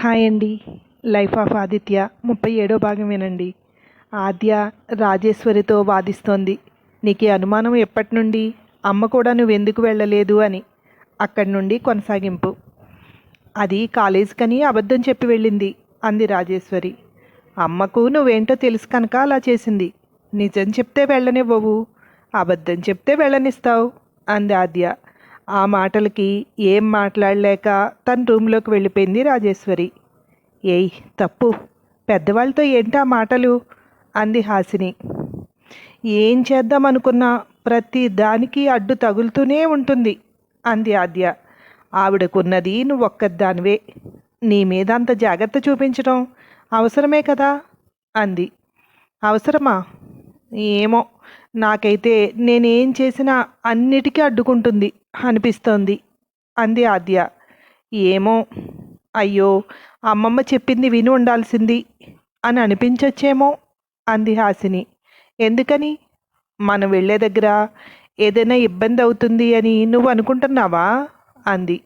Hi అండి. Life of Aditya ముప్పై ఏడో భాగం వినండి ఆద్య రాజేశ్వరితో వాదిస్తోంది. నీకు ఈ అనుమానం ఎప్పటి నుండి? అమ్మ కూడా నువ్వెందుకు వెళ్ళలేదు అని. అక్కడి నుండి కొనసాగింపు. అది కాలేజీకని అబద్ధం చెప్పి వెళ్ళింది అంది రాజేశ్వరి. అమ్మకు నువ్వేంటో తెలుసు కనుక అలా చేసింది. నిజం చెప్తే వెళ్ళనివ్వవు అబద్ధం చెప్తే వెళ్ళనిస్తావు అంది ఆద్య. ఆ మాటలకి ఏం మాట్లాడలేక తన రూమ్లోకి వెళ్ళిపోయింది రాజేశ్వరి. ఏయ్ తప్పు. పెద్దవాళ్ళతో ఏంటి ఆ మాటలు? అంది హాసిని. ఏం చేద్దాం అనుకున్నా ప్రతి దానికి అడ్డు తగులుతూనే ఉంటుంది అంది ఆద్య. ఆవిడకున్నది నువ్వు ఒక్కదానివే. నీ మీద అంత జాగ్రత్త చూపించడం అవసరమే కదా? అంది. అవసరమా? ఏమో. నాకైతే నేనేం చేసినా అన్నిటికీ అడ్డుకుంటుంది అనిపిస్తోంది అంది ఆద్య. ఏమో. అయ్యో అమ్మమ్మ చెప్పింది విని ఉండాల్సింది అని అనిపించొచ్చేమో అంది హాసిని. ఎందుకని? మనం వెళ్ళే దగ్గర ఏదైనా ఇబ్బంది అవుతుంది అని నువ్వు అనుకుంటున్నావా? అంది.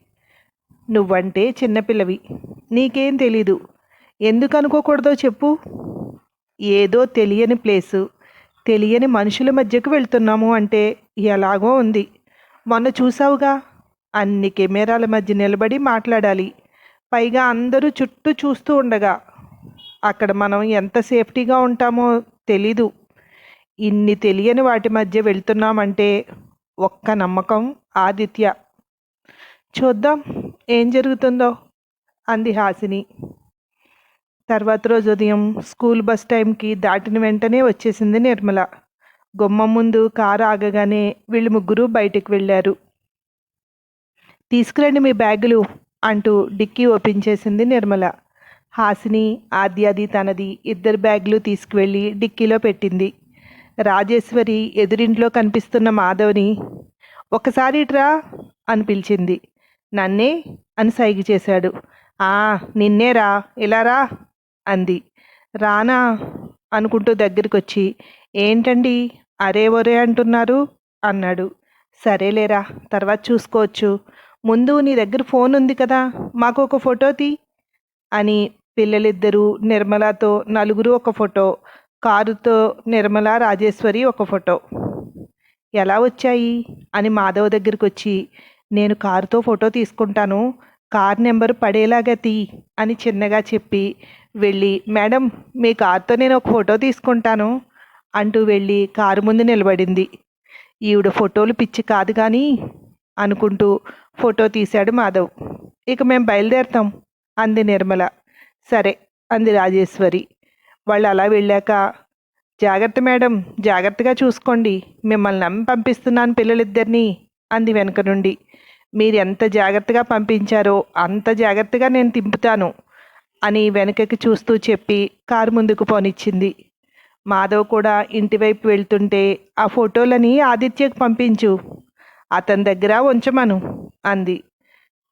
నువ్వంటే చిన్నపిల్లవి నీకేం తెలీదు. ఎందుకు అనుకోకూడదో చెప్పు. ఏదో తెలియని ప్లేసు. తెలియని మనుషుల మధ్యకు వెళ్తున్నాము అంటే ఎలాగో ఉంది. మొన్న చూసావుగా అన్ని కెమెరాల మధ్య నిలబడి మాట్లాడాలి. పైగా అందరూ చుట్టూ చూస్తూ ఉండగా అక్కడ మనం ఎంత సేఫ్టీగా ఉంటామో తెలీదు. ఇన్ని తెలియని వాటి మధ్య వెళ్తున్నామంటే ఒక్క నమ్మకం ఆదిత్య. చూద్దాం ఏం జరుగుతుందో అంది హాసిని. తర్వాత రోజు ఉదయం స్కూల్ బస్ టైంకి దాటిన వెంటనే వచ్చేసింది నిర్మల. గుమ్మం ముందు కారు ఆగగానే వీళ్ళు ముగ్గురు బయటికి వెళ్ళారు. తీసుకురండి మీ బ్యాగులు అంటూ డిక్కీ ఓపెన్ చేసింది నిర్మల. హాసిని ఆద్యాది తనది ఇద్దరు బ్యాగులు తీసుకువెళ్ళి డిక్కీలో పెట్టింది. రాజేశ్వరి ఎదురింట్లో కనిపిస్తున్న మాధవ్ని ఒకసారి ఇట్రా అని పిలిచింది. నన్నే అని సైగ చేశాడు. ఆ నిన్నేరా ఇలా రా అంది. రానా అనుకుంటూ దగ్గరికి వచ్చి ఏంటండి? అరే ఒరే అంటున్నారు? అన్నాడు. సరేలేరా తర్వాత చూసుకోవచ్చు. ముందు నీ దగ్గర ఫోన్ ఉంది కదా మాకు ఒక ఫోటో తీ అని పిల్లలిద్దరూ నిర్మలతో నలుగురు ఒక ఫోటో కారుతో నిర్మల రాజేశ్వరి ఒక ఫోటో. ఎలా వచ్చాయి? అని మాధవ్ దగ్గరికి వచ్చి నేను కారుతో ఫోటో తీసుకుంటాను కార్ నెంబర్ పడేలాగా తీ అని చిన్నగా చెప్పి వెళ్ళి మేడం మీ కార్తో నేను ఒక ఫోటో తీసుకుంటాను అంటూ వెళ్ళి కారు ముందు నిలబడింది. ఈవిడ ఫోటోలు పిచ్చి కాదు కానీ అనుకుంటూ ఫోటో తీశాడు మాధవ్. ఇక మేము బయలుదేరుతాం అంది నిర్మల. సరే అంది రాజేశ్వరి. వాళ్ళు అలా వెళ్ళాక జాగ్రత్త మేడం జాగ్రత్తగా చూసుకోండి. మిమ్మల్ని నమ్మి పంపిస్తున్నాను పిల్లలిద్దరినీ అంది వెనక నుండి. మీరు ఎంత జాగ్రత్తగా పంపించారో అంత జాగ్రత్తగా నేను తింపుతాను అని వెనకకి చూస్తూ చెప్పి కారు ముందుకు పోనిచ్చింది. మాధవ్ కూడా ఇంటివైపు వెళ్తుంటే ఆ ఫోటోలని ఆదిత్యకు పంపించు. అతని దగ్గర ఉంచమను అంది.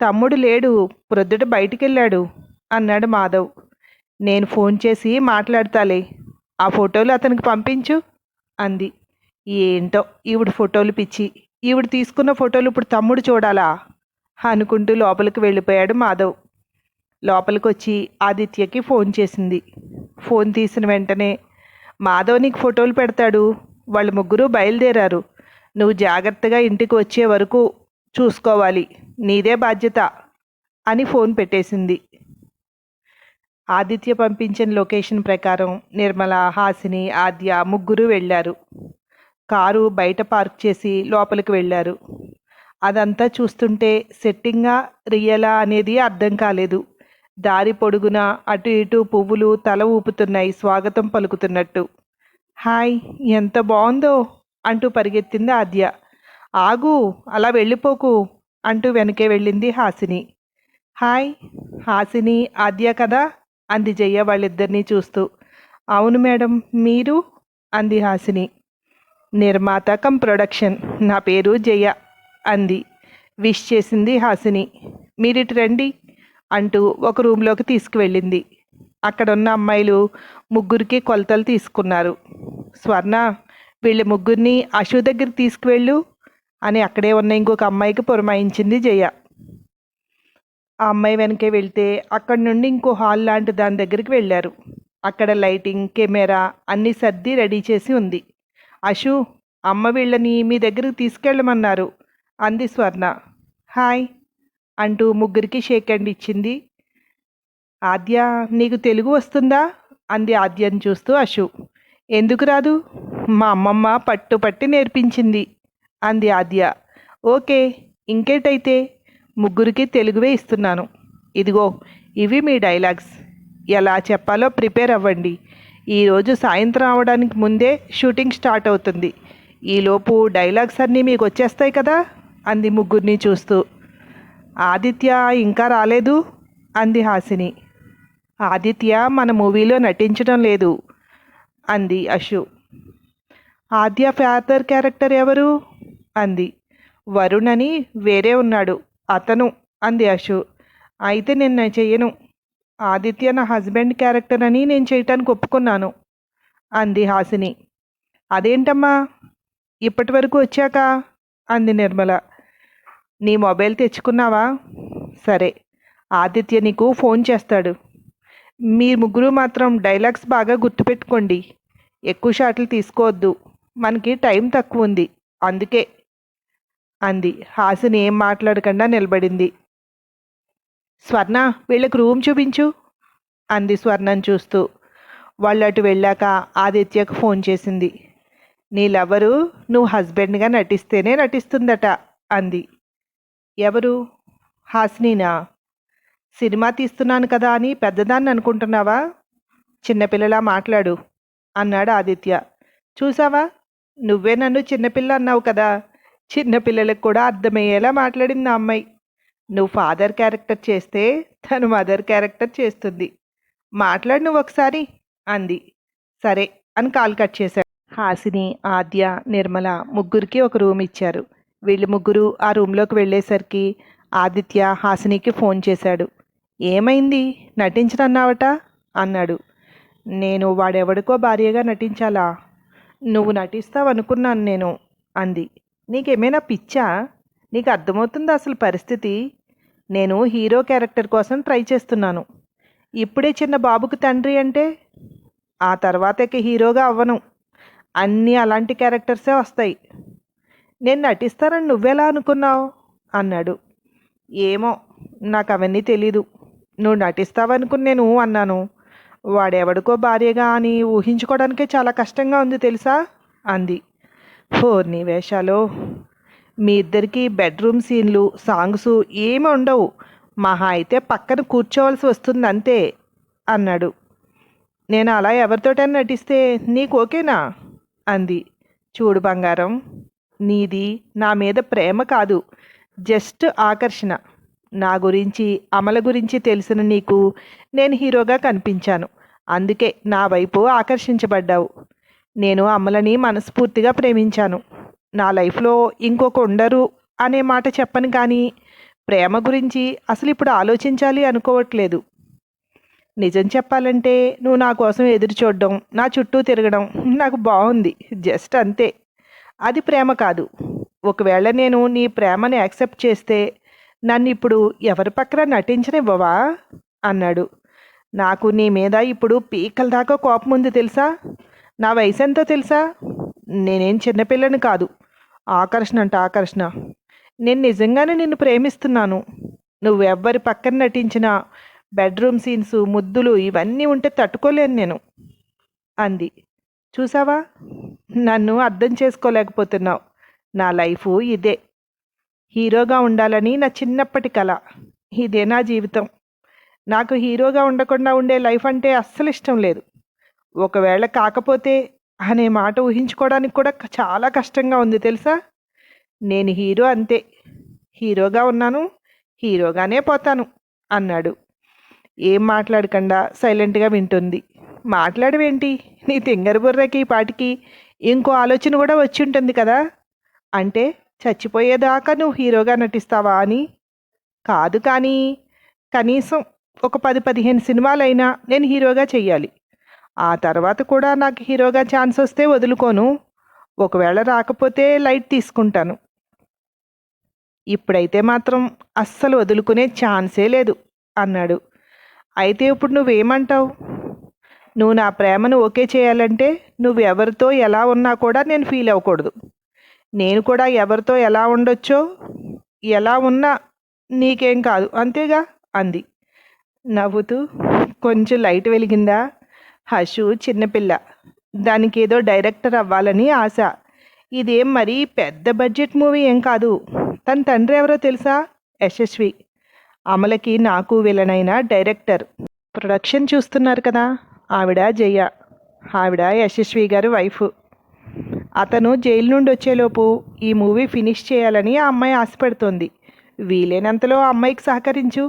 తమ్ముడు లేడు ప్రొద్దుట బయటికెళ్ళాడు అన్నాడు మాధవ్. నేను ఫోన్ చేసి మాట్లాడతాలే. ఆ ఫోటోలు అతనికి పంపించు అంది. ఏంటో ఈవిడ ఫోటోలు పిచ్చి. ఈవిడ తీసుకున్న ఫోటోలు ఇప్పుడు తమ్ముడు చూడాలా? అనుకుంటూ లోపలికి వెళ్ళిపోయాడు మాధవ్. లోపలికి వచ్చి ఆదిత్యకి ఫోన్ చేసింది. ఫోన్ తీసిన వెంటనే మాధవ్ నీకు ఫోటోలు పెడతాడు. వాళ్ళు ముగ్గురు బయలుదేరారు. నువ్వు జాగ్రత్తగా ఇంటికి వచ్చే వరకు చూసుకోవాలి. నీదే బాధ్యత అని ఫోన్ పెట్టేసింది. ఆదిత్య పంపించిన లొకేషన్ ప్రకారం నిర్మల హాసిని ఆద్య ముగ్గురు వెళ్ళారు. కారు బయట పార్క్ చేసి లోపలికి వెళ్ళారు. అదంతా చూస్తుంటే సెట్టింగా రియలా అనేది అర్థం కాలేదు. దారి పొడుగున అటు ఇటు పువ్వులు తల ఊపుతున్నాయి స్వాగతం పలుకుతున్నట్టు. హాయ్ ఎంత బాగుందో అంటూ పరిగెత్తింది ఆద్య. ఆగు అలా వెళ్ళిపోకు అంటూ వెనకే వెళ్ళింది హాసిని. హాయ్ హాసిని ఆద్య కదా? అంది జయ్య వాళ్ళిద్దరినీ చూస్తూ. అవును మేడం మీరు? అంది హాసిని. నిర్మాత కం ప్రొడక్షన్. నా పేరు జయ. అంది. విష్ చేసింది హాసిని. మీరిటి రండి అంటూ ఒక రూమ్లోకి తీసుకువెళ్ళింది. అక్కడ ఉన్న అమ్మాయిలు ముగ్గురికి కొలతలు తీసుకున్నారు. స్వర్ణ వీళ్ళ ముగ్గురిని అశు దగ్గర తీసుకువెళ్ళు అని అక్కడే ఉన్న ఇంకొక అమ్మాయికి పురమాయించింది జయ. ఆ అమ్మాయి వెనకే వెళ్తే అక్కడి నుండి ఇంకో హాల్ లాంటి దాని దగ్గరికి వెళ్ళారు. అక్కడ లైటింగ్ కెమెరా అన్నీ సర్ది రెడీ చేసి ఉంది. అశు అమ్మ వీళ్ళని మీ దగ్గరికి తీసుకెళ్ళమన్నారు అంది స్వర్ణ. హాయ్ అంటూ ముగ్గురికి షేక్ హ్యాండ్ ఇచ్చింది. ఆద్య నీకు తెలుగు వస్తుందా? అంది ఆద్యను చూస్తూ అశు. ఎందుకు రాదు? మా అమ్మమ్మ పట్టుపట్టి నేర్పించింది అంది ఆద్య. ఓకే ఇంకేటైతే? ముగ్గురికి తెలుగువే ఇస్తున్నాను. ఇదిగో ఇవి మీ డైలాగ్స్. ఎలా చెప్పాలో ప్రిపేర్ అవ్వండి. ఈరోజు సాయంత్రం అవడానికి ముందే షూటింగ్ స్టార్ట్ అవుతుంది. ఈలోపు డైలాగ్స్ అన్నీ మీకు వచ్చేస్తాయి కదా? అంది ముగ్గురిని చూస్తూ. ఆదిత్య ఇంకా రాలేదు అంది హాసిని. ఆదిత్య మన మూవీలో నటించడం లేదు అంది అశు. ఆద్య ఫ్యాదర్ క్యారెక్టర్ ఎవరు? అంది. వరుణ్ అని వేరే ఉన్నాడు అతను అంది అశు. అయితే నేను చెయ్యను ఆదిత్య నా హస్బెండ్ క్యారెక్టర్ అని నేను చేయటానికి ఒప్పుకున్నాను అంది హాసిని. అదేంటమ్మా? ఇప్పటి వరకు వచ్చాక? అంది నిర్మల. నీ మొబైల్ తెచ్చుకున్నావా? సరే ఆదిత్య నీకు ఫోన్ చేస్తాడు. మీ ముగ్గురు మాత్రం డైలాగ్స్ బాగా గుర్తుపెట్టుకోండి. ఎక్కువ షాట్లు తీసుకోవద్దు. మనకి టైం తక్కువ ఉంది. అందుకే అంది. హాసిని ఏం మాట్లాడకుండా నిలబడింది. స్వర్ణ వీళ్ళకి రూమ్ చూపించు అంది స్వర్ణం చూస్తూ. వాళ్ళు అటు వెళ్ళాక ఆదిత్యకు ఫోన్ చేసింది. నీలెవరు నువ్వు హస్బెండ్గా నటిస్తేనే నటిస్తుందట అంది. ఎవరు? హాస్నీనా? సినిమా తీస్తున్నాను కదా అని పెద్దదాన్ని అనుకుంటున్నావా? చిన్నపిల్లలా మాట్లాడు అన్నాడు ఆదిత్య. చూసావా? నువ్వే నన్ను చిన్నపిల్ల అన్నావు కదా? చిన్నపిల్లలకు కూడా అర్థమయ్యేలా మాట్లాడింది ఆ అమ్మాయి. నువ్వు ఫాదర్ క్యారెక్టర్ చేస్తే తను మదర్ క్యారెక్టర్ చేస్తుంది. మాట్లాడు నువ్వు ఒకసారి అంది. సరే అని కాల్ కట్ చేశాడు. హాసిని ఆద్య నిర్మల ముగ్గురికి ఒక రూమ్ ఇచ్చారు. వీళ్ళు ముగ్గురు ఆ రూమ్లోకి వెళ్ళేసరికి ఆదిత్య హాసినికి ఫోన్ చేశాడు. ఏమైంది? నటించనన్నావట? అన్నాడు. నేను వాడెవడికో భార్యగా నటించాలా? నువ్వు నటిస్తావనుకున్నాను నేను అంది. నీకేమైనా పిచ్చా? నీకు అర్థమవుతుంది అసలు పరిస్థితి? నేను హీరో క్యారెక్టర్ కోసం ట్రై చేస్తున్నాను. ఇప్పుడే చిన్న బాబుకు తండ్రి అంటే ఆ తర్వాత ఇక హీరోగా అవ్వను. అన్నీ అలాంటి క్యారెక్టర్సే వస్తాయి. నేను నటిస్తానని నువ్వెలా అనుకున్నావు? అన్నాడు. ఏమో నాకు అవన్నీ తెలీదు. నువ్వు నటిస్తావనుకుని నేను అన్నాను. వాడెవడికో భార్యగా అని ఊహించుకోవడానికే చాలా కష్టంగా ఉంది తెలుసా? అంది. హో నీ వేషాలు మీ ఇద్దరికి బెడ్రూమ్ సీన్లు సాంగ్స్ ఏమి ఉండవు. మహా అయితే పక్కన కూర్చోవలసి వస్తుంది అంతే అన్నాడు. నేను అలా ఎవరితోటైనా నటిస్తే నీకు ఓకేనా? అంది. చూడు బంగారం నీది నా మీద ప్రేమ కాదు జస్ట్ ఆకర్షణ. నా గురించి అమల గురించి తెలిసిన నీకు నేను హీరోగా కనిపించాను. అందుకే నా వైపు ఆకర్షించబడ్డావు. నేను అమలని మనస్ఫూర్తిగా ప్రేమించాను. నా లైఫ్లో ఇంకొక ఉండరు అనే మాట చెప్పను కానీ ప్రేమ గురించి అసలు ఇప్పుడు ఆలోచించాలి అనుకోవట్లేదు. నిజం చెప్పాలంటే నువ్వు నా కోసం ఎదురు చూడడం నా చుట్టూ తిరగడం నాకు బాగుంది జస్ట్ అంతే. అది ప్రేమ కాదు. ఒకవేళ నేను నీ ప్రేమని యాక్సెప్ట్ చేస్తే నన్ను ఇప్పుడు ఎవరి పక్కన నటించనివ్వవా? అన్నాడు. నాకు నీ మీద ఇప్పుడు పీకల దాకా కోపం ఉంది తెలుసా? నా వయసు ఎంతో తెలుసా? నేనేం చిన్నపిల్లని కాదు. ఆకర్షణ అంట ఆకర్షణ. నేను నిజంగానే నిన్ను ప్రేమిస్తున్నాను. నువ్వెవ్వరి పక్కన నటించిన బెడ్రూమ్ సీన్స్ ముద్దులు ఇవన్నీ ఉంటే తట్టుకోలేను నేను. అంది. చూసావా? నన్ను అర్థం చేసుకోలేకపోతున్నావు. నా లైఫ్ ఇదే. హీరోగా ఉండాలని నా చిన్నప్పటి కళ ఇదే నా జీవితం. నాకు హీరోగా ఉండకుండా ఉండే లైఫ్ అంటే అస్సలు ఇష్టం లేదు. ఒకవేళ కాకపోతే అనే మాట ఊహించుకోవడానికి కూడా చాలా కష్టంగా ఉంది తెలుసా? నేను హీరో అంతే. హీరోగా ఉన్నాను హీరోగానే పోతాను అన్నాడు. ఏం మాట్లాడకుండా సైలెంట్గా వింటుంది. మాట్లాడవేంటి? నీ తింగర బుర్రకి పాటికి ఇంకో ఆలోచన కూడా వచ్చి ఉంటుంది కదా? అంటే చచ్చిపోయేదాకా నువ్వు హీరోగా నటిస్తావా అని? కాదు కానీ కనీసం ఒక పది పదిహేను సినిమాలైనా నేను హీరోగా చెయ్యాలి. ఆ తర్వాత కూడా నాకు హీరోగా ఛాన్స్ వస్తే వదులుకోను. ఒకవేళ రాకపోతే లైట్ తీసుకుంటాను. ఇప్పుడైతే మాత్రం అస్సలు వదులుకునే ఛాన్సే లేదు అన్నాడు. అయితే ఇప్పుడు నువ్వేమంటావు? నువ్వు నా ప్రేమను ఓకే చేయాలంటే నువ్వు ఎవరితో ఎలా ఉన్నా కూడా నేను ఫీల్ అవ్వకూడదు. నేను కూడా ఎవరితో ఎలా ఉండొచ్చో ఎలా ఉన్నా నీకేం కాదు అంతేగా? అంది. నవ్వుతూ కొంచెం లైట్ వెలిగిందా? హషు చిన్నపిల్ల. దానికి ఏదో డైరెక్టర్ అవ్వాలని ఆశ. ఇదేం మరీ పెద్ద బడ్జెట్ మూవీ ఏం కాదు. తన తండ్రి ఎవరో తెలుసా? యశస్వి. అమలకి నాకు విలనైన డైరెక్టర్. ప్రొడక్షన్ చూస్తున్నారు కదా? ఆవిడ జయ. ఆవిడ యశస్వి గారి వైఫ్. అతను జైలు నుండి వచ్చేలోపు ఈ మూవీ ఫినిష్ చేయాలని ఆ అమ్మాయి ఆశపడుతోంది. వీలైనంతలో ఆ అమ్మాయికి సహకరించు.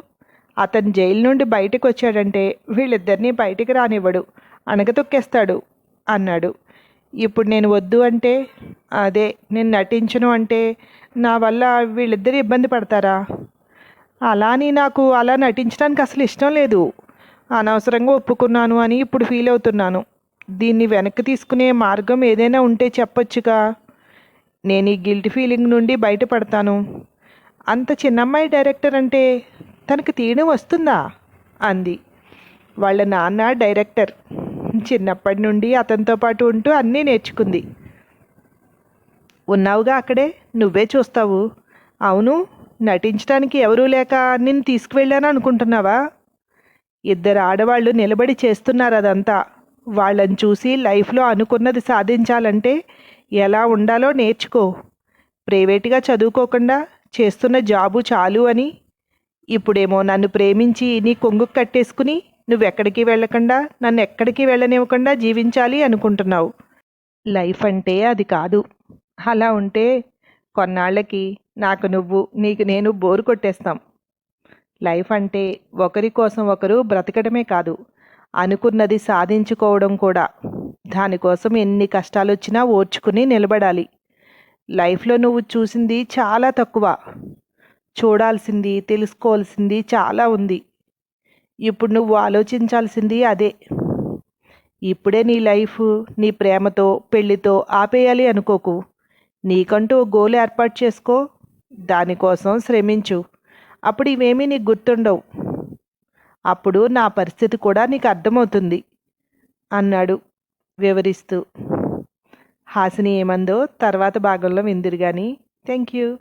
అతను జైలు నుండి బయటకు వచ్చాడంటే వీళ్ళిద్దరినీ బయటికి రానివ్వడు అణగతొక్కేస్తాడు అన్నాడు. ఇప్పుడు నేను వద్దు అంటే అదే నేను నటించను అంటే నా వల్ల వీళ్ళిద్దరు ఇబ్బంది పడతారా? అలా అని నాకు అలా నటించడానికి అసలు ఇష్టం లేదు. అనవసరంగా ఒప్పుకున్నాను అని ఇప్పుడు ఫీల్ అవుతున్నాను. దీన్ని వెనక్కి తీసుకునే మార్గం ఏదైనా ఉంటే చెప్పొచ్చుగా. నేను ఈ గిల్ట్ ఫీలింగ్ నుండి బయటపడతాను. అంత చిన్నమ్మాయి డైరెక్టర్ అంటే తనకు తీయడం వస్తుందా? అంది. వాళ్ళ నాన్న డైరెక్టర్. చిన్నప్పటి నుండి అతనితో పాటు ఉంటూ అన్నీ నేర్చుకుంది. ఉన్నావుగా అక్కడే? నువ్వే చూస్తావు. అవును. నటించడానికి ఎవరూ లేక నిన్ను తీసుకువెళ్ళాను అనుకుంటున్నావా? ఇద్దరు ఆడవాళ్ళు నిలబడి చేస్తున్నారు అదంతా. వాళ్ళని చూసి లైఫ్లో అనుకున్నది సాధించాలంటే ఎలా ఉండాలో నేర్చుకో. ప్రైవేట్గా చదువుకోకుండా చేస్తున్న జాబు చాలు అని ఇప్పుడేమో నన్ను ప్రేమించి నీ కొంగు కట్టేసుకుని నువ్వెక్కడికి వెళ్ళకుండా నన్ను ఎక్కడికి వెళ్ళనివ్వకుండా జీవించాలి అనుకుంటున్నావు. లైఫ్ అంటే అది కాదు. అలా ఉంటే కొన్నాళ్ళకి నాకు నువ్వు నీకు నేను బోరు కొట్టేస్తాం. లైఫ్ అంటే ఒకరి కోసం ఒకరు బ్రతకడమే కాదు అనుకున్నది సాధించుకోవడం కూడా. దానికోసం ఎన్ని కష్టాలు వచ్చినా ఓర్చుకుని నిలబడాలి. లైఫ్లో నువ్వు చూసింది చాలా తక్కువ. చూడాల్సింది తెలుసుకోవాల్సింది చాలా ఉంది. ఇప్పుడు నువ్వు ఆలోచించాల్సింది అదే. ఇప్పుడే నీ లైఫ్ నీ ప్రేమతో పెళ్ళితో ఆపేయాలి అనుకోకు. నీకంటూ గోల్ ఏర్పాటు చేసుకో. దానికోసం శ్రమించు. అప్పుడు ఇవేమీ నీకు గుర్తుండవు. అప్పుడు నా పరిస్థితి కూడా నీకు అర్థమవుతుంది అన్నాడు వివరిస్తూ. హాసిని ఏమందో తర్వాత భాగంలో విందురు కానీ థ్యాంక్ యూ